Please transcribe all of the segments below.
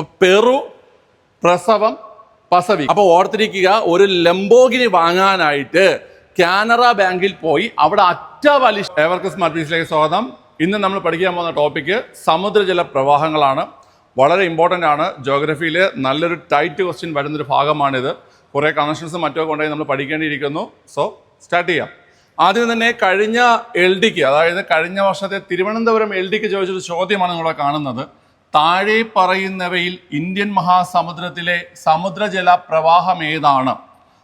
അപ്പൊ പെറു പ്രസവം പസവി. അപ്പൊ ഓർത്തിരിക്കുക ഒരു ലംബോഗിനി വാങ്ങാനായിട്ട് കാനറ ബാങ്കിൽ പോയി അവിടെ അറ്റ വലി ഏവർക്ക് സ്മാർട്ട് സ്വാഗതം. ഇന്ന് നമ്മൾ പഠിക്കാൻ പോകുന്ന ടോപ്പിക്ക് സമുദ്രജല പ്രവാഹങ്ങളാണ്. വളരെ ഇമ്പോർട്ടന്റ് ആണ്. ജോഗ്രഫിയിൽ നല്ലൊരു ടൈറ്റ് ക്വസ്റ്റ്യൻ വരുന്നൊരു ഭാഗമാണിത്. കുറേ കണക്ഷൻസും മറ്റൊക്കെ കൊണ്ടായി നമ്മൾ പഠിക്കേണ്ടിയിരിക്കുന്നു. സോ സ്റ്റാർട്ട് ചെയ്യാം. ആദ്യം തന്നെ കഴിഞ്ഞ എൽ ഡിക്ക് അതായത് കഴിഞ്ഞ വർഷത്തെ തിരുവനന്തപുരം എൽ ഡിക്ക് ചോദിച്ചൊരു ചോദ്യമാണ് നിങ്ങളെ കാണുന്നത്. താഴെ പറയുന്നവയിൽ ഇന്ത്യൻ മഹാസമുദ്രത്തിലെ സമുദ്രജല പ്രവാഹം ഏതാണ്?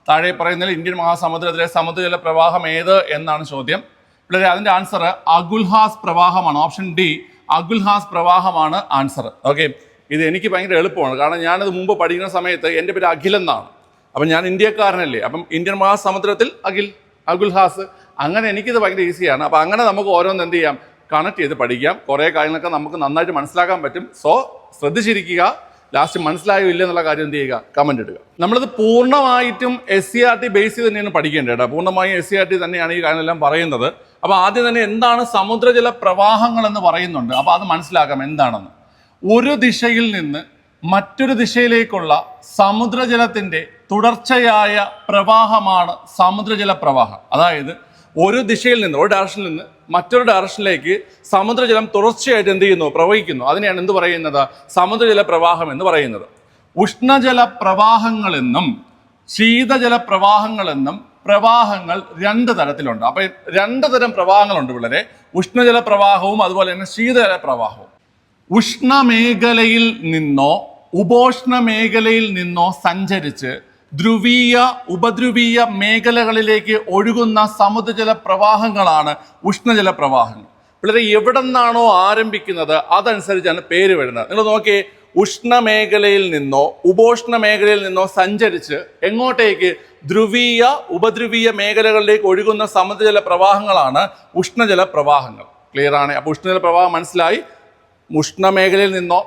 താഴെ പറയുന്നതിൽ ഇന്ത്യൻ മഹാസമുദ്രത്തിലെ സമുദ്രജല പ്രവാഹം ഏത് എന്നാണ് ചോദ്യം. പിള്ളേരെ അതിന്റെ ആൻസർ അഗുൽഹാസ് പ്രവാഹമാണ്. ഓപ്ഷൻ ഡി അഗുൽഹാസ് പ്രവാഹമാണ് ആൻസർ ഓക്കെ ഇത് എനിക്ക് ഭയങ്കര എളുപ്പമാണ്. കാരണം ഞാനത് മുമ്പ് പഠിക്കുന്ന സമയത്ത് എന്റെ പേര് അഖിൽ എന്നാണ്. അപ്പം ഞാൻ ഇന്ത്യക്കാരനല്ലേ. അപ്പം ഇന്ത്യൻ മഹാസമുദ്രത്തിൽ അഖിൽ അഗുൽഹാസ് അങ്ങനെ എനിക്കിത് ഭയങ്കര ഈസിയാണ് അപ്പം അങ്ങനെ നമുക്ക് ഓരോന്ന് എന്ത് ചെയ്യാം? കണക്ട് ചെയ്ത് പഠിക്കാം. കുറേ കാര്യങ്ങളൊക്കെ നമുക്ക് നന്നായിട്ട് മനസ്സിലാക്കാൻ പറ്റും. സോ ശ്രദ്ധിച്ചിരിക്കുക. ലാസ്റ്റ് മനസ്സിലായോ ഇല്ല എന്നുള്ള കാര്യം എന്ത് ചെയ്യുക? കമന്റ് ഇടുക. നമ്മളിത് പൂർണമായിട്ടും S C R T base ചെയ്ത് തന്നെയാണ് പഠിക്കേണ്ടത് കേട്ടോ. പൂർണമായും എസ് സി ആർ ടി തന്നെയാണ് ഈ കാര്യങ്ങളെല്ലാം പറയുന്നത്. അപ്പോൾ ആദ്യം തന്നെ എന്താണ് സമുദ്രജല പ്രവാഹങ്ങൾ എന്ന് പറയുന്നുണ്ട്. അപ്പോൾ അത് മനസ്സിലാക്കാം എന്താണെന്ന്. ഒരു ദിശയിൽ നിന്ന് മറ്റൊരു ദിശയിലേക്കുള്ള സമുദ്രജലത്തിന്റെ തുടർച്ചയായ പ്രവാഹമാണ് സമുദ്രജല പ്രവാഹം. അതായത് ഒരു ദിശയിൽ നിന്ന് ഒരു ഡയറക്ഷനിൽ നിന്ന് മറ്റൊരു ഡയറക്ഷനിലേക്ക് സമുദ്രജലം തുടർച്ചയായിട്ട് എന്ത് ചെയ്യുന്നു? പ്രവഹിക്കുന്നു. അതിനെയാണ് എന്ത് പറയുന്നത്? സമുദ്രജല പ്രവാഹം എന്ന് പറയുന്നത്. ഉഷ്ണജല പ്രവാഹങ്ങളെന്നും ശീതജല പ്രവാഹങ്ങളെന്നും പ്രവാഹങ്ങൾ രണ്ട് തരത്തിലുണ്ട്. അപ്പൊ രണ്ട് തരം പ്രവാഹങ്ങളുണ്ട് വളരെ ഉഷ്ണജല പ്രവാഹവും അതുപോലെ തന്നെ ശീതജല പ്രവാഹവും ഉഷ്ണമേഖലയിൽ നിന്നോ ഉപോഷ്ണ മേഖലയിൽ നിന്നോ സഞ്ചരിച്ച് ധ്രുവീയ ഉപധ്രുവീയ മേഖലകളിലേക്ക് ഒഴുകുന്ന സമുദ്രജല പ്രവാഹങ്ങളാണ് ഉഷ്ണജല പ്രവാഹങ്ങൾ. പിള്ളേരെ എവിടെ നിന്നാണോ ആരംഭിക്കുന്നത് അതനുസരിച്ചാണ് പേര് വരുന്നത്. നിങ്ങൾ നോക്കിയേ ഉഷ്ണമേഖലയിൽ നിന്നോ ഉപോഷ്ണ മേഖലയിൽ നിന്നോ സഞ്ചരിച്ച് എങ്ങോട്ടേക്ക്? ധ്രുവീയ ഉപധ്രുവീയ മേഖലകളിലേക്ക് ഒഴുകുന്ന സമുദ്രജല പ്രവാഹങ്ങളാണ് ഉഷ്ണജല പ്രവാഹങ്ങൾ. ക്ലിയർ ആണ്? അപ്പോൾ ഉഷ്ണജല പ്രവാഹം മനസ്സിലായി. ഉഷ്ണമേഖലയിൽ നിന്നോ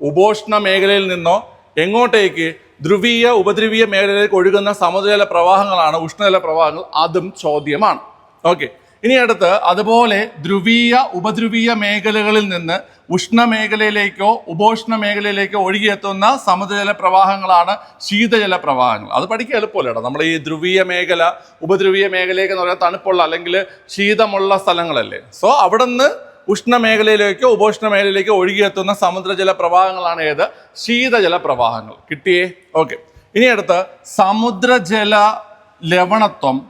ഉപോഷ്ണ മേഖലയിൽ നിന്നോ എങ്ങോട്ടേക്ക്? ധ്രുവീയ ഉപദ്രവീയ മേഖലയിലേക്ക് ഒഴുകുന്ന സമുദ്രജല പ്രവാഹങ്ങളാണ് ഉഷ്ണജല പ്രവാഹങ്ങൾ. അതും ചോദ്യമാണ്. ഓക്കെ. ഇനി അടുത്ത് അതുപോലെ ധ്രുവീയ ഉപധ്രുവീയ മേഖലകളിൽ നിന്ന് ഉഷ്ണമേഖലയിലേക്കോ ഉപോഷ്ണ മേഖലയിലേക്കോ ഒഴുകിയെത്തുന്ന സമുദ്രജല പ്രവാഹങ്ങളാണ് ശീതജല പ്രവാഹങ്ങൾ. അത് പഠിക്കാൻ എളുപ്പമല്ല കേട്ടോ നമ്മൾ ഈ ധ്രുവീയ മേഖല ഉപധ്രുവീയ മേഖലയൊക്കെ എന്ന് പറയുന്നത് തണുപ്പുള്ള അല്ലെങ്കിൽ ശീതമുള്ള സ്ഥലങ്ങളല്ലേ. സോ അവിടെ നിന്ന് ഉഷ്ണമേഖലയിലേക്കോ ഉപോഷ്ണ മേഖലയിലേക്കോ ഒഴുകിയെത്തുന്ന സമുദ്രജല പ്രവാഹങ്ങളാണ് ഏത്? ശീതജല പ്രവാഹങ്ങൾ. കിട്ടിയേ? ഓക്കെ. ഇനി അടുത്ത് സമുദ്രജല ലവണത്വം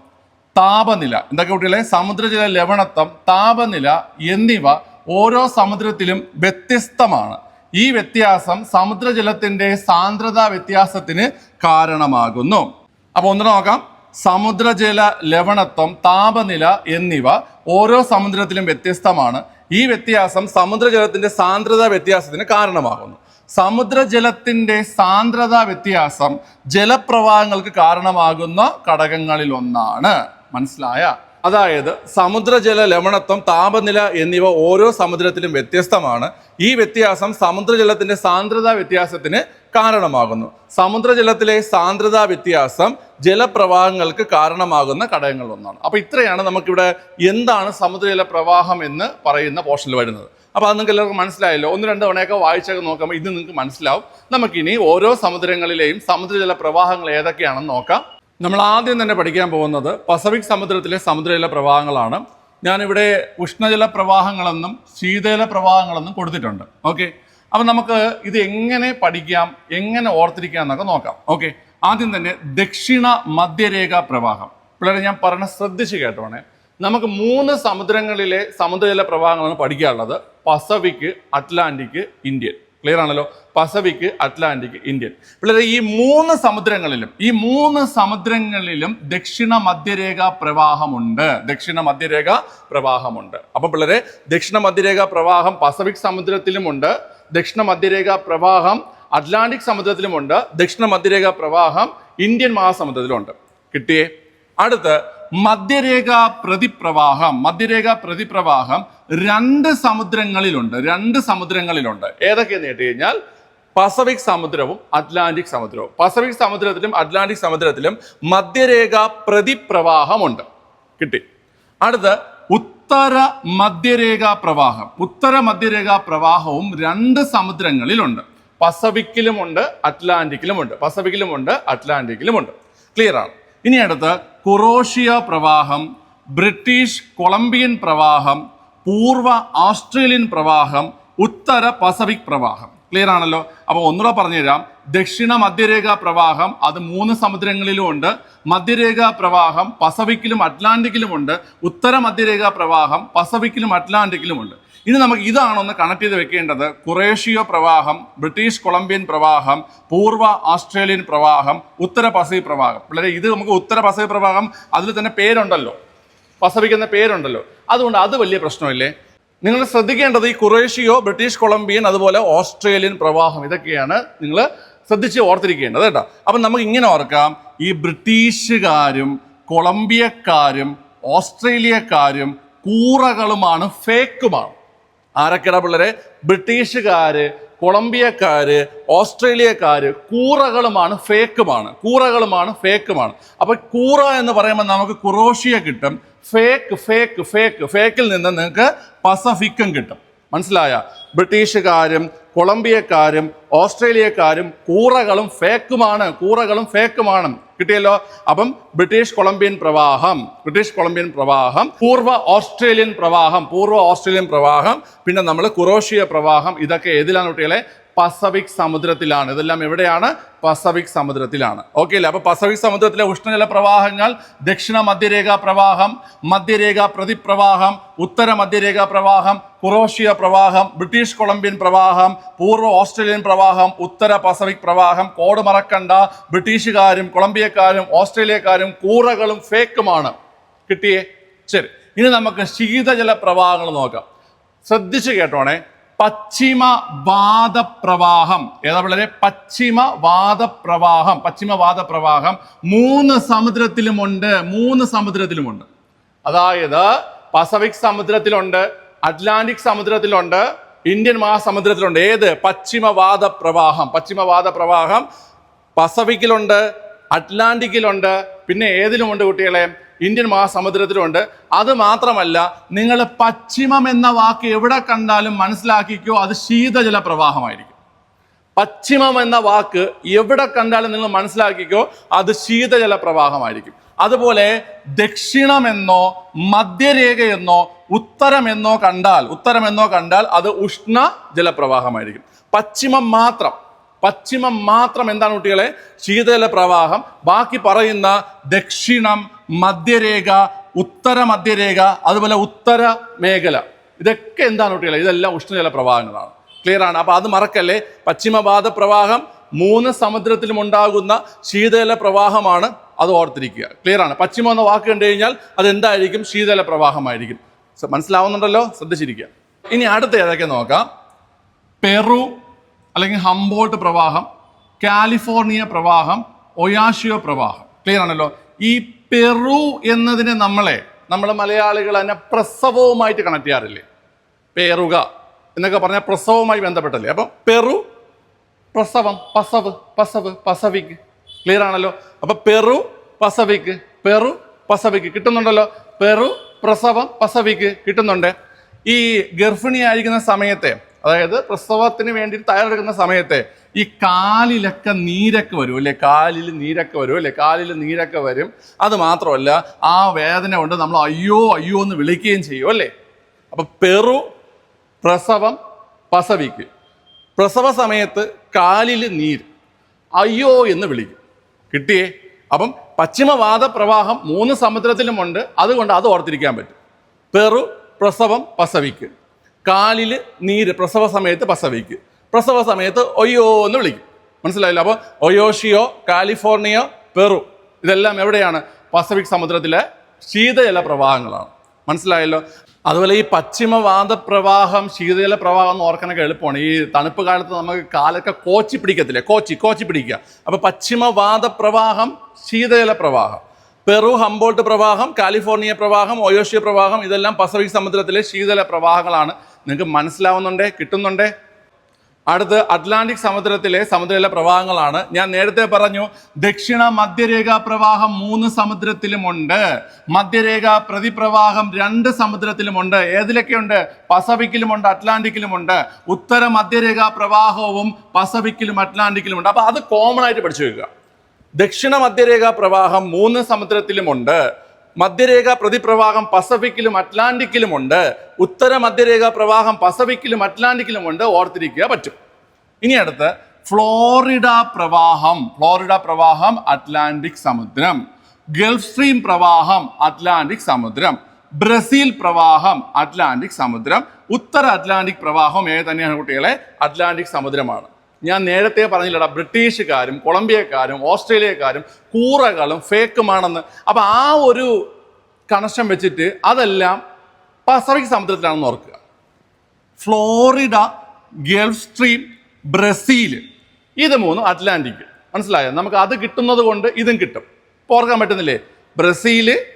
താപനില. എന്തൊക്കെ കുട്ടികളെ? സമുദ്രജല ലവണത്വം താപനില എന്നിവ ഓരോ സമുദ്രത്തിലും വ്യത്യസ്തമാണ്. ഈ വ്യത്യാസം സമുദ്രജലത്തിന്റെ സാന്ദ്രത വ്യത്യാസത്തിന് കാരണമാകുന്നു. അപ്പൊ ഒന്ന് നോക്കാം. സമുദ്രജല ലവണത്വം താപനില എന്നിവ ഓരോ സമുദ്രത്തിലും വ്യത്യസ്തമാണ്. ഈ വ്യത്യാസം സമുദ്രജലത്തിന്റെ സാന്ദ്രത വ്യത്യാസത്തിന് കാരണമാകുന്നു. സമുദ്രജലത്തിന്റെ സാന്ദ്രത വ്യത്യാസം ജലപ്രവാഹങ്ങൾക്ക് കാരണമാകുന്ന ഘടകങ്ങളിൽ ഒന്നാണ്. മനസ്സിലായ? അതായത് സമുദ്രജല ലവണത്വം താപനില എന്നിവ ഓരോ സമുദ്രത്തിലും വ്യത്യസ്തമാണ്. ഈ വ്യത്യാസം സമുദ്രജലത്തിന്റെ സാന്ദ്രത വ്യത്യാസത്തിന് കാരണമാകുന്നു. സമുദ്രജലത്തിലെ സാന്ദ്രത വ്യത്യാസം ജലപ്രവാഹങ്ങൾക്ക് കാരണമാകുന്ന ഘടകങ്ങൾ അപ്പോൾ അപ്പൊ ഇത്രയാണ് നമുക്കിവിടെ എന്താണ് സമുദ്രജല പ്രവാഹം എന്ന് പറയുന്ന പോർഷനിൽ വരുന്നത്. അപ്പോൾ അത് നിങ്ങൾക്ക് എല്ലാവർക്കും മനസ്സിലായല്ലോ. ഒന്ന് രണ്ട് തവണയൊക്കെ വായിച്ചൊക്കെ നോക്കുമ്പോൾ ഇത് നിങ്ങൾക്ക് മനസ്സിലാവും. നമുക്കിനി ഓരോ സമുദ്രങ്ങളിലെയും സമുദ്രജല പ്രവാഹങ്ങൾ ഏതൊക്കെയാണെന്ന് നോക്കാം. നമ്മൾ ആദ്യം തന്നെ പഠിക്കാൻ പോകുന്നത് പസഫിക് സമുദ്രത്തിലെ സമുദ്രജല പ്രവാഹങ്ങളാണ് ഞാനിവിടെ ഉഷ്ണജല പ്രവാഹങ്ങളെന്നും ശീതജല പ്രവാഹങ്ങളെന്നും കൊടുത്തിട്ടുണ്ട്. ഓക്കെ? അപ്പം നമുക്ക് ഇത് എങ്ങനെ പഠിക്കാം എങ്ങനെ ഓർത്തിരിക്കാം എന്നൊക്കെ നോക്കാം. ഓക്കെ? ആദ്യം തന്നെ ദക്ഷിണ മധ്യരേഖ പ്രവാഹം. പിള്ളേരെ ഞാൻ പറഞ്ഞ ശ്രദ്ധിച്ച് കേട്ടോണേ. നമുക്ക് മൂന്ന് സമുദ്രങ്ങളിലെ സമുദ്രജല പ്രവാഹങ്ങളാണ് പഠിക്കാനുള്ളത്. Pacific Atlantic Indian. ക്ലിയർ ആണല്ലോ? Pacific Atlantic Indian. പിള്ളേരെ ഈ മൂന്ന് സമുദ്രങ്ങളിലും ഈ മൂന്ന് സമുദ്രങ്ങളിലും ദക്ഷിണ മധ്യരേഖ പ്രവാഹമുണ്ട്. ദക്ഷിണ മധ്യരേഖ പ്രവാഹമുണ്ട്. അപ്പൊ പിള്ളേരെ ദക്ഷിണ മധ്യരേഖ പ്രവാഹം പസഫിക് സമുദ്രത്തിലുമുണ്ട്. ദക്ഷിണ മധ്യരേഖ പ്രവാഹം അറ്റ്ലാന്റിക് സമുദ്രത്തിലുമുണ്ട് ദക്ഷിണ മധ്യരേഖ പ്രവാഹം ഇന്ത്യൻ മഹാസമുദ്രത്തിലുണ്ട്. കിട്ടിയേ? അടുത്ത് മധ്യരേഖ പ്രതിപ്രവാഹം മധ്യരേഖ പ്രതിപ്രവാഹം രണ്ട് സമുദ്രങ്ങളിലുണ്ട് രണ്ട് സമുദ്രങ്ങളിലുണ്ട്. ഏതൊക്കെയെന്ന് കേട്ട് കഴിഞ്ഞാൽ പസഫിക് സമുദ്രവും അറ്റ്ലാന്റിക് സമുദ്രവും. പസഫിക് സമുദ്രത്തിലും അറ്റ്ലാന്റിക് സമുദ്രത്തിലും മധ്യരേഖ പ്രതിപ്രവാഹമുണ്ട്. കിട്ടി. അടുത്ത് ഉത്തര മധ്യരേഖ പ്രവാഹം ഉത്തര മധ്യരേഖ പ്രവാഹവും രണ്ട് സമുദ്രങ്ങളിലുണ്ട്. പസഫിക്കിലുമുണ്ട് അറ്റ്ലാന്റിക്കിലുമുണ്ട്. പസഫിക്കിലുമുണ്ട് അറ്റ്ലാന്റിക്കിലുമുണ്ട്. ക്ലിയർ ആണ്. ഇനി അടുത്ത് കുറോഷ്യ പ്രവാഹം ബ്രിട്ടീഷ് കൊളംബിയൻ പ്രവാഹം പൂർവ ഓസ്ട്രേലിയൻ പ്രവാഹം ഉത്തര പസഫിക് പ്രവാഹം. ക്ലിയർ ആണല്ലോ? അപ്പോൾ ഒന്നുകൂടെ പറഞ്ഞുതരാം. ദക്ഷിണ മധ്യരേഖ പ്രവാഹം അത് മൂന്ന് സമുദ്രങ്ങളിലും ഉണ്ട് മധ്യരേഖ പ്രവാഹം പസഫിക്കിലും അറ്റ്ലാന്റിക്കിലുമുണ്ട്. ഉത്തര മധ്യരേഖ പ്രവാഹം പസഫിക്കിലും അറ്റ്ലാന്റിക്കിലുമുണ്ട്. ഇനി നമുക്ക് ഇതാണ് ഒന്ന് കണക്ട് ചെയ്ത് വെക്കേണ്ടത്. കുറേഷ്യ പ്രവാഹം ബ്രിട്ടീഷ് കൊളംബിയൻ പ്രവാഹം പൂർവ ഓസ്ട്രേലിയൻ പ്രവാഹം ഉത്തര പസഫിക് പ്രവാഹം. പിള്ളേരെ ഇത് നമുക്ക് ഉത്തര പസഫിക് പ്രവാഹം അതിൽ തന്നെ പേരുണ്ടല്ലോ. പസഫിക് എന്ന പേരുണ്ടല്ലോ. അതുകൊണ്ട് അത് വലിയ പ്രശ്നമില്ലേ? നിങ്ങൾ ശ്രദ്ധിക്കേണ്ടത് ഈ കുറേഷ്യയോ ബ്രിട്ടീഷ് കൊളംബിയൻ അതുപോലെ ഓസ്ട്രേലിയൻ പ്രവാഹം ഇതൊക്കെയാണ് നിങ്ങൾ ശ്രദ്ധിച്ച് ഓർത്തിരിക്കേണ്ടത് കേട്ടോ. അപ്പം നമുക്ക് ഇങ്ങനെ ഓർക്കാം. ഈ ബ്രിട്ടീഷുകാരും കൊളംബിയക്കാരും ഓസ്ട്രേലിയക്കാരും കൂറകളുമാണ് ഫേക്കുമാണ്. ആരൊക്കെയാ പിള്ളേരെ? ബ്രിട്ടീഷുകാര് കൊളംബിയക്കാര് ഓസ്ട്രേലിയക്കാര് കൂറകളുമാണ് ഫേക്കുമാണ്. കൂറകളുമാണ് ഫേക്കുമാണ്. അപ്പൊ കൂറ എന്ന് പറയുമ്പോൾ നമുക്ക് കുറോഷ്യ കിട്ടും. ഫേക്ക് ഫേക്ക് ഫേക്ക് ഫേക്കിൽ നിന്ന് നിങ്ങൾക്ക് പസഫിക്കും കിട്ടും. മനസ്സിലായ? ബ്രിട്ടീഷുകാരും കൊളംബിയക്കാരും ഓസ്ട്രേലിയക്കാരും കൂറകളും ഫേക്കുമാണ് കൂറകളും ഫേക്കുമാണ്. കിട്ടിയല്ലോ? അപ്പം ബ്രിട്ടീഷ് കൊളംബിയൻ പ്രവാഹം ബ്രിട്ടീഷ് കൊളംബിയൻ പ്രവാഹം പൂർവ ഓസ്ട്രേലിയൻ പ്രവാഹം പൂർവ ഓസ്ട്രേലിയൻ പ്രവാഹം പിന്നെ നമ്മൾ കുറോഷ്യ പ്രവാഹം ഇതൊക്കെ ഏതിലാണ് കുട്ടികളെ? പസഫിക് സമുദ്രത്തിലാണ്. ഇതെല്ലാം എവിടെയാണ്? പസഫിക് സമുദ്രത്തിലാണ്. ഓക്കെ അല്ലേ? അപ്പോൾ പസഫിക് സമുദ്രത്തിലെ ഉഷ്ണജല പ്രവാഹങ്ങൾ ദക്ഷിണ മധ്യരേഖാ പ്രവാഹം മധ്യരേഖാ പ്രതിപ്രവാഹം ഉത്തര മധ്യരേഖാ പ്രവാഹം കുറോഷ്യ പ്രവാഹം ബ്രിട്ടീഷ് കൊളംബിയൻ പ്രവാഹം പൂർവ ഓസ്ട്രേലിയൻ പ്രവാഹം ഉത്തര പസഫിക് പ്രവാഹം കോട് മറക്കണ്ട ബ്രിട്ടീഷുകാരും കൊളംബിയക്കാരും ഓസ്ട്രേലിയക്കാരും കൂറകളും ഫേക്കുമാണ്. കിട്ടിയേ? ശരി. ഇനി നമുക്ക് ശീതജല പ്രവാഹങ്ങൾ നോക്കാം. ശ്രദ്ധിച്ച് കേട്ടോണേ. പശ്ചിമ വാദപ്രവാഹം ഏതാ പിള്ളേരെ? പശ്ചിമ വാദപ്രവാഹം പശ്ചിമ വാദപ്രവാഹം മൂന്ന് സമുദ്രത്തിലുമുണ്ട് മൂന്ന് സമുദ്രത്തിലുമുണ്ട്. അതായത് പസഫിക് സമുദ്രത്തിലുണ്ട് അറ്റ്ലാന്റിക് സമുദ്രത്തിലുണ്ട് ഇന്ത്യൻ മഹാസമുദ്രത്തിലുണ്ട്. ഏത്? പശ്ചിമവാദ പ്രവാഹം പശ്ചിമവാദ പ്രവാഹം പസഫിക്കിലുണ്ട് അറ്റ്ലാന്റിക്കിലുണ്ട്. പിന്നെ ഏതിലുമുണ്ട് കുട്ടികളെ? ഇന്ത്യൻ മഹാസമുദ്രത്തിലുണ്ട്. അത് മാത്രമല്ല നിങ്ങൾ പശ്ചിമം എന്ന വാക്ക് എവിടെ കണ്ടാലും മനസ്സിലാക്കിക്കോ അത് ശീതജല പ്രവാഹമായിരിക്കും. പശ്ചിമം എന്ന വാക്ക് എവിടെ കണ്ടാലും നിങ്ങൾ മനസ്സിലാക്കിക്കോ അത് ശീതജല പ്രവാഹമായിരിക്കും. അതുപോലെ ദക്ഷിണമെന്നോ മധ്യരേഖയെന്നോ ഉത്തരമെന്നോ കണ്ടാൽ ഉത്തരമെന്നോ കണ്ടാൽ അത് ഉഷ്ണ ജലപ്രവാഹമായിരിക്കും പശ്ചിമം മാത്രം പശ്ചിമം മാത്രം എന്താണ് കുട്ടികളെ? ശീതജല പ്രവാഹം. ബാക്കി പറയുന്ന ദക്ഷിണം മധ്യരേഖ ഉത്തര മധ്യരേഖ അതുപോലെ ഉത്തര മേഖല. ഇതൊക്കെ എന്താണ് കുട്ടികളെ? ഇതെല്ലാം ഉഷ്ണജല പ്രവാഹങ്ങളാണ് ക്ലിയർ ആണ്? അപ്പോൾ അത് മറക്കല്ലേ? പശ്ചിമപാത പ്രവാഹം മൂന്ന് സമുദ്രത്തിലും ഉണ്ടാകുന്ന ശീതജല പ്രവാഹമാണ് അത് ഓർത്തിരിക്കുക. ക്ലിയർ ആണ്? പശ്ചിമം എന്ന വാക്ക് കണ്ടു കഴിഞ്ഞാൽ അത് എന്തായിരിക്കും? ശീതജല പ്രവാഹമായിരിക്കും മനസ്സിലാവുന്നുണ്ടല്ലോ? ശ്രദ്ധിച്ചിരിക്കുക. ഇനി അടുത്ത ഏതൊക്കെ നോക്കാം? പെറു അല്ലെങ്കിൽ ഹംബോൾട്ട് പ്രവാഹം കാലിഫോർണിയ പ്രവാഹം ഒയാഷിയോ പ്രവാഹം. ക്ലിയർ ആണല്ലോ? ഈ പെറു എന്നതിനെ നമ്മളെ നമ്മൾ മലയാളികൾ അതിനെ പ്രസവവുമായിട്ട് കണക്ട് ചെയ്യാറില്ലേ? പേറുക എന്നൊക്കെ പറഞ്ഞാൽ പ്രസവവുമായി ബന്ധപ്പെട്ടല്ലേ? അപ്പം പെറു പ്രസവം പസവ് പസവ് പസവിക്ക് ക്ലിയർ ആണല്ലോ? അപ്പം പെറു പസവിക്ക് പെറു പസവിക്ക് കിട്ടുന്നുണ്ടല്ലോ? പെറു പ്രസവം പസവിക്ക് കിട്ടുന്നുണ്ട്. ഈ ഗർഭിണിയായിരിക്കുന്ന സമയത്തെ അതായത് പ്രസവത്തിന് വേണ്ടി തയ്യാറെടുക്കുന്ന സമയത്തെ ഈ കാലിലൊക്കെ നീരൊക്കെ വരും അല്ലേ? കാലിൽ നീരൊക്കെ വരും അല്ലേ? കാലിൽ നീരൊക്കെ വരും. അത് മാത്രമല്ല ആ വേദന കൊണ്ട് നമ്മൾ അയ്യോ അയ്യോ എന്ന് വിളിക്കുകയും ചെയ്യും അല്ലേ? അപ്പൊ പെറു പ്രസവം പസവിക്ക്. പ്രസവ സമയത്ത് കാലിൽ നീര്. അയ്യോ എന്ന് വിളിക്കും. കിട്ടിയേ? അപ്പം പശ്ചിമവാദ പ്രവാഹം മൂന്ന് സമുദ്രത്തിലുമുണ്ട് അതുകൊണ്ട് അത് ഓർത്തിരിക്കാൻ പറ്റും. പെറു പ്രസവം പസവിക്ക്. കാലിൽ നീര് പ്രസവ സമയത്ത് പ്രസവിക്കും പ്രസവ സമയത്ത് ഒയ്യോ എന്ന് വിളിക്കും. മനസ്സിലായില്ല? അപ്പോൾ ഒയോഷിയോ കാലിഫോർണിയോ പെറു ഇതെല്ലാം എവിടെയാണ്? പസഫിക് സമുദ്രത്തിലെ ശീതജല പ്രവാഹങ്ങളാണ്. മനസ്സിലായല്ലോ? അതുപോലെ ഈ പശ്ചിമവാദ പ്രവാഹം ശീതജല പ്രവാഹം എന്ന് ഓർക്കാനൊക്കെ എളുപ്പമാണ്. ഈ തണുപ്പ് കാലത്ത് നമുക്ക് കാലൊക്കെ കോച്ചി പിടിക്കത്തില്ലേ? കോച്ചി കോച്ചി പിടിക്കുക. അപ്പോൾ പശ്ചിമവാദ പ്രവാഹം ശീതജല പ്രവാഹം. പെറു ഹംബോൾട്ട് പ്രവാഹം കാലിഫോർണിയ പ്രവാഹം ഒയോഷ്യ പ്രവാഹം ഇതെല്ലാം പസഫിക് സമുദ്രത്തിലെ ശീതല പ്രവാഹങ്ങളാണ്. നിങ്ങൾക്ക് മനസ്സിലാവുന്നുണ്ടേ? കിട്ടുന്നുണ്ടേ? അടുത്ത് അറ്റ്ലാന്റിക് സമുദ്രത്തിലെ സമുദ്രത്തിലെ പ്രവാഹങ്ങളാണ്. ഞാൻ നേരത്തെ പറഞ്ഞു ദക്ഷിണ മധ്യരേഖാ പ്രവാഹം മൂന്ന് സമുദ്രത്തിലുമുണ്ട്. മധ്യരേഖാ പ്രതിപ്രവാഹം രണ്ട് സമുദ്രത്തിലുമുണ്ട്. ഏതിലൊക്കെയുണ്ട്? പസഫിക്കിലുമുണ്ട് അറ്റ്ലാന്റിക്കിലുമുണ്ട്. ഉത്തര മധ്യരേഖാ പ്രവാഹവും പസഫിക്കിലും അറ്റ്ലാന്റിക്കിലുമുണ്ട്. അപ്പൊ അത് കോമൺ ആയിട്ട് പഠിച്ചു വെക്കുക. ദക്ഷിണ മധ്യരേഖാ പ്രവാഹം മൂന്ന് സമുദ്രത്തിലുമുണ്ട്. മധ്യരേഖ പ്രതിപ്രവാഹം പസഫിക്കിലും അറ്റ്ലാന്റിക്കിലും ഉണ്ട് ഉത്തര മധ്യരേഖ പ്രവാഹം പസഫിക്കിലും അറ്റ്ലാന്റിക്കിലുമുണ്ട്. ഓർത്തിരിക്കുക പറ്റും. ഇനി അടുത്ത് ഫ്ലോറിഡ പ്രവാഹം. ഫ്ലോറിഡ പ്രവാഹം അറ്റ്ലാന്റിക് സമുദ്രം. ഗൾഫ് സ്ട്രീം പ്രവാഹം അറ്റ്ലാന്റിക് സമുദ്രം. ബ്രസീൽ പ്രവാഹം അറ്റ്ലാന്റിക് സമുദ്രം. ഉത്തര അറ്റ്ലാന്റിക് പ്രവാഹം ഏത് തന്നെയാണ് കുട്ടികളെ? അറ്റ്ലാന്റിക് സമുദ്രമാണ്. ഞാൻ നേരത്തെ പറഞ്ഞില്ലടാ ബ്രിട്ടീഷുകാരും കൊളംബിയക്കാരും ഓസ്ട്രേലിയക്കാരും കൂറകളും ഫേക്കുമാണെന്ന് അപ്പം ആ ഒരു കണക്ഷൻ വെച്ചിട്ട് അതെല്ലാം പസഫിക് സമുദ്രത്തിലാണെന്ന് ഓർക്കുക. ഫ്ലോറിഡ ഗൾഫ് സ്ട്രീം ബ്രസീൽ ഇത് മൂന്നും അറ്റ്ലാന്റിക് മനസ്സിലായോ? നമുക്ക് അത് കിട്ടുന്നത് കൊണ്ട് ഇതും കിട്ടും. ഇപ്പോൾ ഓർക്കാൻ പറ്റുന്നില്ലേ? Brazil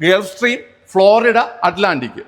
Gulf Stream Florida Atlantic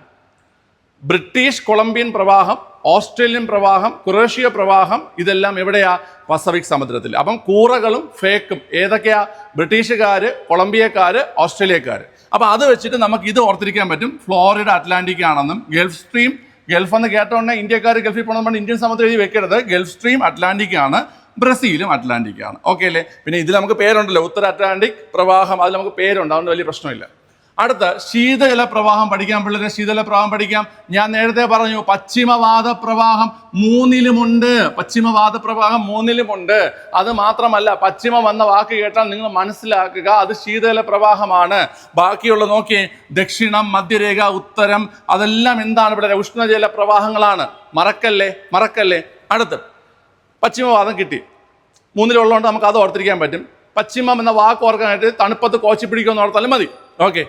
British Columbian പ്രവാഹം ഓസ്ട്രേലിയൻ പ്രവാഹം ക്രൊയേഷ്യ പ്രവാഹം ഇതെല്ലാം എവിടെയാ? പസഫിക് സമുദ്രത്തിൽ. അപ്പം കൂറകളും ഫേക്കും ഏതൊക്കെയാ? ബ്രിട്ടീഷുകാര് കൊളംബിയക്കാര് ഓസ്ട്രേലിയക്കാര്. അപ്പം അത് വെച്ചിട്ട് നമുക്ക് ഇത് ഓർത്തിരിക്കാൻ പറ്റും. ഫ്ലോറിഡ അറ്റ്ലാന്റിക് ആണെന്നും ഗൾഫ് സ്ട്രീം ഗൾഫ് എന്ന് കേട്ടോണ്ട് ഇന്ത്യക്കാർ ഗൾഫിൽ പോകണമെന്ന് ഇന്ത്യൻ സമുദ്രം എഴുതി വെക്കരുത്. ഗൾഫ് സ്ട്രീം അറ്റ്ലാന്റിക് ആണ് ബ്രസീലും അറ്റ്ലാന്റിക് ആണ്. ഓക്കെ അല്ലേ? പിന്നെ ഇതിൽ നമുക്ക് പേരുണ്ടല്ലോ. ഉത്തര അറ്റ്ലാന്റിക് പ്രവാഹം അതിൽ നമുക്ക് പേരുണ്ട്. അതുകൊണ്ട് വലിയ പ്രശ്നമില്ല. അടുത്ത ശീതജല പ്രവാഹം പഠിക്കാം പിള്ളേരെ ശീതജല പ്രവാഹം പഠിക്കാം. ഞാൻ നേരത്തെ പറഞ്ഞു പശ്ചിമവാദ പ്രവാഹം മൂന്നിലുമുണ്ട്. പശ്ചിമവാദ പ്രവാഹം മൂന്നിലുമുണ്ട്. അത് മാത്രമല്ല പശ്ചിമം വന്ന വാക്ക് കേട്ടാൽ നിങ്ങൾ മനസ്സിലാക്കുക അത് ശീതജല പ്രവാഹമാണ്. ബാക്കിയുള്ള നോക്കി ദക്ഷിണം മധ്യരേഖ ഉത്തരം അതെല്ലാം എന്താണ് പിള്ളേരെ ഉഷ്ണജല പ്രവാഹങ്ങളാണ്. മറക്കല്ലേ? മറക്കല്ലേ? അടുത്ത് പശ്ചിമവാദം കിട്ടി. മൂന്നിലുള്ളതുകൊണ്ട് നമുക്ക് അത് ഓർത്തിരിക്കാൻ പറ്റും. പശ്ചിമം എന്ന വാക്ക് ഓർക്കാനായിട്ട് തണുപ്പത്ത് കോച്ചി പിടിക്കുമെന്ന് ഓർത്താലും മതി. ഓക്കെ.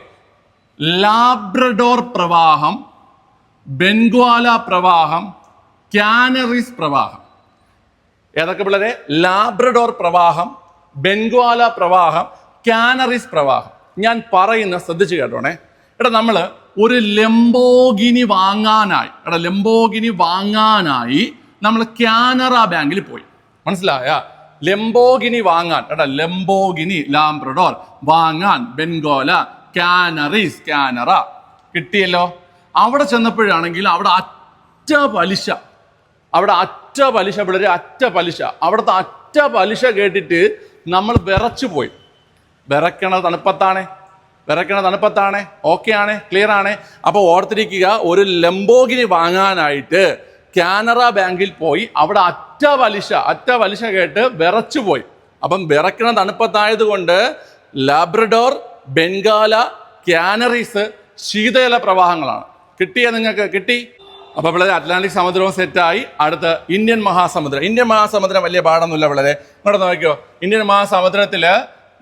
ലാബ്രഡോർ പ്രവാഹം ബെൻഗ്വാല പ്രവാഹം കാനറീസ് പ്രവാഹം. ഏതൊക്കെ പിള്ളേരെ? ലാബ്രഡോർ പ്രവാഹം ബെൻഗ്വാല പ്രവാഹം കാനറീസ് പ്രവാഹം. ഞാൻ പറയുന്ന ശ്രദ്ധിച്ചു കേട്ടോണേ. എടാ നമ്മൾ ഒരു ലംബോഗിനി വാങ്ങാനായി എടാ ലംബോഗിനി വാങ്ങാനായി നമ്മൾ കാനറ ബാങ്കിൽ പോയി. മനസ്സിലായ? ലംബോഗിനി വാങ്ങാൻ എടാ ലംബോഗിനി ലാംബ്രഡോർ വാങ്ങാൻ ബെൻഗോല കാനറീസ് കാനറ കിട്ടിയല്ലോ? അവിടെ ചെന്നപ്പോഴാണെങ്കിൽ അവിടെ അറ്റ പലിശ. അവിടെ അറ്റ പലിശ പിള്ളേർ അറ്റ പലിശ. അവിടുത്തെ അറ്റ പലിശ കേട്ടിട്ട് നമ്മൾ വിറച്ചു പോയി. വിറക്കണ തണുപ്പത്താണേ. വിറക്കണ തണുപ്പത്താണേ. ഓക്കെ ആണേ ക്ലിയർ ആണേ. അപ്പോൾ ഓർത്തിരിക്കുക ഒരു ലംബോഗിനി വാങ്ങാനായിട്ട് കാനറ ബാങ്കിൽ പോയി അവിടെ അറ്റ പലിശ അറ്റ പലിശ കേട്ട് വിറച്ചു പോയി. അപ്പം വിറക്കണ തണുപ്പത്തായത് കൊണ്ട് ലാബ്രഡോർ ബംഗാല ക്യാനറീസ് ശീതജല പ്രവാഹങ്ങളാണ്. കിട്ടിയ നിങ്ങൾക്ക് കിട്ടി. അപ്പൊ വളരെ അറ്റ്ലാന്റിക് സമുദ്രവും സെറ്റായി അടുത്ത് ഇന്ത്യൻ മഹാസമുദ്രം. ഇന്ത്യൻ മഹാസമുദ്രം വലിയ പാടൊന്നുമില്ല വളരെ. ഇവിടെ നോക്കിയോ ഇന്ത്യൻ മഹാസമുദ്രത്തിൽ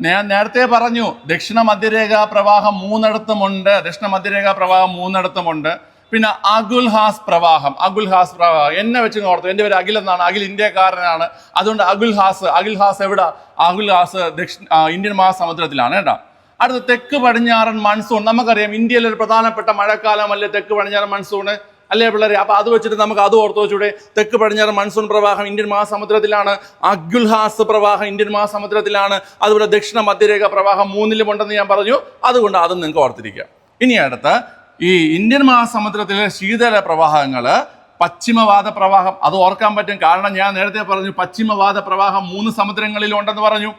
ഞാൻ നേരത്തെ പറഞ്ഞു ദക്ഷിണ മധ്യരേഖ പ്രവാഹം മൂന്നിടത്തുമുണ്ട് ദക്ഷിണ മധ്യരേഖ പ്രവാഹം മൂന്നിടത്തുമുണ്ട് പിന്നെ അഗുൽഹാസ് പ്രവാഹം. അഗുൽഹാസ് പ്രവാഹം. എന്നെ വെച്ച് ഓർത്തു. എന്റെ പേര് അഖിൽ എന്നാണ്. അഖിൽ ഇന്ത്യക്കാരനാണ്. അതുകൊണ്ട് അഗുൽഹാസ് അഖിൽഹാസ് എവിടെ? അഗുൽഹാസ് ദക്ഷിണ ഇന്ത്യൻ മഹാസമുദ്രത്തിലാണ് കേട്ടോ. അടുത്ത തെക്ക് പടിഞ്ഞാറൻ മൺസൂൺ നമുക്കറിയാം ഇന്ത്യയിലെ ഒരു പ്രധാനപ്പെട്ട മഴക്കാലം അല്ലെ തെക്ക് പടിഞ്ഞാറൻ മൺസൂണ് അല്ലേ പിള്ളേരെ? അപ്പോൾ അത് വെച്ചിട്ട് നമുക്ക് അത് ഓർത്ത് വെച്ചൂടെ. തെക്ക് പടിഞ്ഞാറ് മൺസൂൺ പ്രവാഹം ഇന്ത്യൻ മഹാസമുദ്രത്തിലാണ്. അഗ്യുൽഹാസ് പ്രവാഹം ഇന്ത്യൻ മഹാസമുദ്രത്തിലാണ്. അതുപോലെ ദക്ഷിണ മധ്യരേഖ പ്രവാഹം മൂന്നിലും ഉണ്ടെന്ന് ഞാൻ പറഞ്ഞു. അതുകൊണ്ട് അതും നിങ്ങൾക്ക് ഓർത്തിരിക്കുക ഇനി അടുത്ത ഈ ഇന്ത്യൻ മഹാസമുദ്രത്തിലെ ശീതല പ്രവാഹങ്ങൾ പശ്ചിമവാദ പ്രവാഹം. അത് ഓർക്കാൻ പറ്റും. കാരണം ഞാൻ നേരത്തെ പറഞ്ഞു പശ്ചിമവാദ പ്രവാഹം മൂന്ന് സമുദ്രങ്ങളിലും ഉണ്ടെന്ന് പറഞ്ഞു.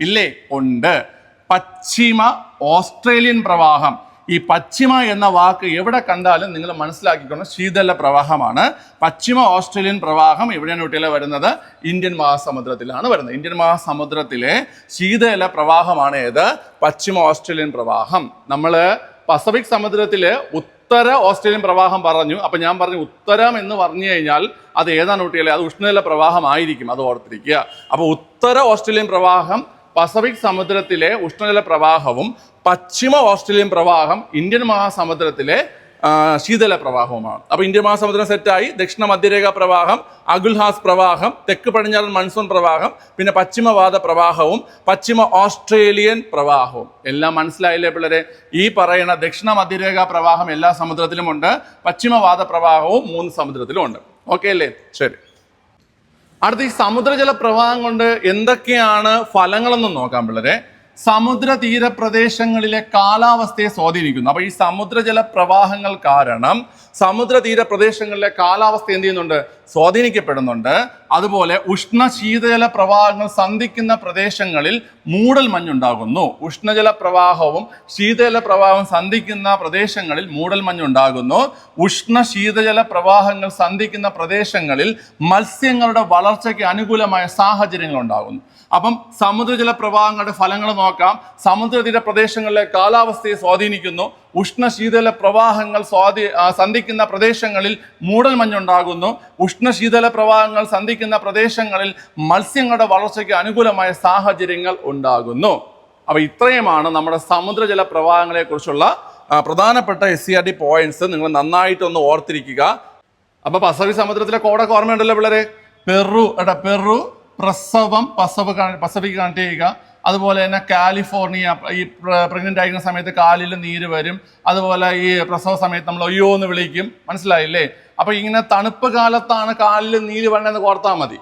ഇല്ലേ? ഉണ്ട്. പശ്ചിമ ഓസ്ട്രേലിയൻ പ്രവാഹം. ഈ പശ്ചിമ എന്ന വാക്ക് എവിടെ കണ്ടാലും നിങ്ങൾ മനസ്സിലാക്കിക്കൊണ്ട് ശീതല പ്രവാഹമാണ്. പശ്ചിമ ഓസ്ട്രേലിയൻ പ്രവാഹം എവിടെയാണ് കുട്ടികളെ വരുന്നത്? ഇന്ത്യൻ മഹാസമുദ്രത്തിലാണ് വരുന്നത്. ഇന്ത്യൻ മഹാസമുദ്രത്തിലെ ശീതല പ്രവാഹമാണ് ഏത്? പശ്ചിമ ഓസ്ട്രേലിയൻ പ്രവാഹം. നമ്മൾ പസഫിക് സമുദ്രത്തിലെ ഉത്തര ഓസ്ട്രേലിയൻ പ്രവാഹം പറഞ്ഞു. അപ്പം ഞാൻ പറഞ്ഞു ഉത്തരം എന്ന് പറഞ്ഞു കഴിഞ്ഞാൽ അത് ഏതാണ് കുട്ടികളെ? അത് ഉഷ്ണജല പ്രവാഹമായിരിക്കും. അത് ഓർത്തിരിക്കുക. അപ്പോൾ ഉത്തര ഓസ്ട്രേലിയൻ പ്രവാഹം പസഫിക് സമുദ്രത്തിലെ ഉഷ്ണജല പ്രവാഹവും പശ്ചിമ ഓസ്ട്രേലിയൻ പ്രവാഹം ഇന്ത്യൻ മഹാസമുദ്രത്തിലെ ശീതല പ്രവാഹവുമാണ് അപ്പൊ ഇന്ത്യൻ മഹാസമുദ്രം സെറ്റായി ദക്ഷിണ മധ്യരേഖ പ്രവാഹം അഗുൽഹാസ് പ്രവാഹം തെക്ക് പടിഞ്ഞാറൻ മൺസൂൺ പ്രവാഹം പിന്നെ പശ്ചിമവാദ പ്രവാഹവും പശ്ചിമ ഓസ്ട്രേലിയൻ പ്രവാഹവും. എല്ലാം മനസ്സിലായില്ലേ പിള്ളേരെ? ഈ പറയുന്ന ദക്ഷിണ മധ്യരേഖ പ്രവാഹം എല്ലാ സമുദ്രത്തിലുമുണ്ട് പശ്ചിമവാദ പ്രവാഹവും മൂന്ന് സമുദ്രത്തിലും ഉണ്ട് ഓക്കെ അല്ലേ? ശരി. അടുത്ത ഈ സമുദ്രജല പ്രവാഹം കൊണ്ട് എന്തൊക്കെയാണ് ഫലങ്ങളെന്ന് നോക്കാം പിള്ളേരെ. സമുദ്ര തീരപ്രദേശങ്ങളിലെ കാലാവസ്ഥയെ സ്വാധീനിക്കുന്നു. അപ്പൊ ഈ സമുദ്രജല പ്രവാഹങ്ങൾ കാരണം സമുദ്ര തീരപ്രദേശങ്ങളിലെ കാലാവസ്ഥ എന്ത് ചെയ്യുന്നുണ്ട്? സ്വാധീനിക്കപ്പെടുന്നുണ്ട്. അതുപോലെ ഉഷ്ണ ശീതജല പ്രവാഹങ്ങൾ സന്ധിക്കുന്ന പ്രദേശങ്ങളിൽ മൂടൽ മഞ്ഞുണ്ടാകുന്നു. ഉഷ്ണജല പ്രവാഹവും ശീതജല പ്രവാഹവും സന്ധിക്കുന്ന പ്രദേശങ്ങളിൽ മൂടൽ മഞ്ഞുണ്ടാകുന്നു. ഉഷ്ണ ശീതജല പ്രവാഹങ്ങൾ സന്ധിക്കുന്ന പ്രദേശങ്ങളിൽ മത്സ്യങ്ങളുടെ വളർച്ചയ്ക്ക് അനുകൂലമായ സാഹചര്യങ്ങൾ ഉണ്ടാകുന്നു. അപ്പം സമുദ്രജല പ്രവാഹങ്ങളുടെ ഫലങ്ങൾ നോക്കാം. സമുദ്രതീര പ്രദേശങ്ങളിലെ കാലാവസ്ഥയെ സ്വാധീനിക്കുന്നു. ഉഷ്ണ ശീതല പ്രവാഹങ്ങൾ സ്വാധീ സന്ധിക്കുന്ന പ്രദേശങ്ങളിൽ മൂടൽ മഞ്ഞുണ്ടാകുന്നു. ഉഷ്ണ ശീതല പ്രവാഹങ്ങൾ സന്ധിക്കുന്ന പ്രദേശങ്ങളിൽ മത്സ്യങ്ങളുടെ വളർച്ചയ്ക്ക് അനുകൂലമായ സാഹചര്യങ്ങൾ ഉണ്ടാകുന്നു. അപ്പോൾ ഇത്രയുമാണ് നമ്മുടെ സമുദ്രജല പ്രവാഹങ്ങളെക്കുറിച്ചുള്ള പ്രധാനപ്പെട്ട S C R T points നിങ്ങൾ നന്നായിട്ടൊന്ന് ഓർത്തിരിക്കുക. അപ്പോൾ പസഫിക് സമുദ്രത്തിലെ കോടൊക്കെ ഓർമ്മയുണ്ടല്ലോ പിള്ളേരെ? പെറു എടാ പെറു. പ്രസവം പ്രസവ് പ്രസവിക്ക് കണക്ട് ചെയ്യുക. അതുപോലെ തന്നെ കാലിഫോർണിയ ഈ പ്രഗ്നന്റ് ആയിരിക്കുന്ന സമയത്ത് കാലിൽ നീര് വരും. അതുപോലെ ഈ പ്രസവ സമയത്ത് നമ്മൾ അയ്യോ എന്ന് വിളിക്കും. മനസ്സിലായില്ലേ? അപ്പോൾ ഇങ്ങനെ തണുപ്പ് കാലത്താണ് കാലിൽ നീര് വരണമെന്ന് ഓർത്താൽ മതി.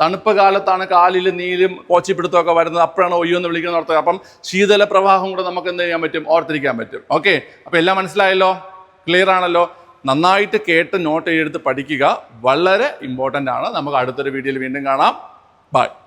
തണുപ്പ് കാലത്താണ് കാലിൽ നീരും കോച്ചിപ്പിടുത്തമൊക്കെ വരുന്നത്. അപ്പോഴാണ് ഒയ്യോ എന്ന് വിളിക്കുന്നത് ഓർത്തത്. അപ്പം ശീതല പ്രവാഹം കൂടെ നമുക്ക് എന്ത് ചെയ്യാൻ പറ്റും? ഓർത്തിരിക്കാൻ പറ്റും. ഓക്കെ? അപ്പം എല്ലാം മനസ്സിലായല്ലോ? ക്ലിയർ ആണല്ലോ? നന്നായിട്ട് കേട്ട് നോട്ട് ചെയ്തെടുത്ത് പഠിക്കുക. വളരെ ഇമ്പോർട്ടന്റ് ആണ്. നമുക്ക് അടുത്തൊരു വീഡിയോയിൽ വീണ്ടും കാണാം. Bye.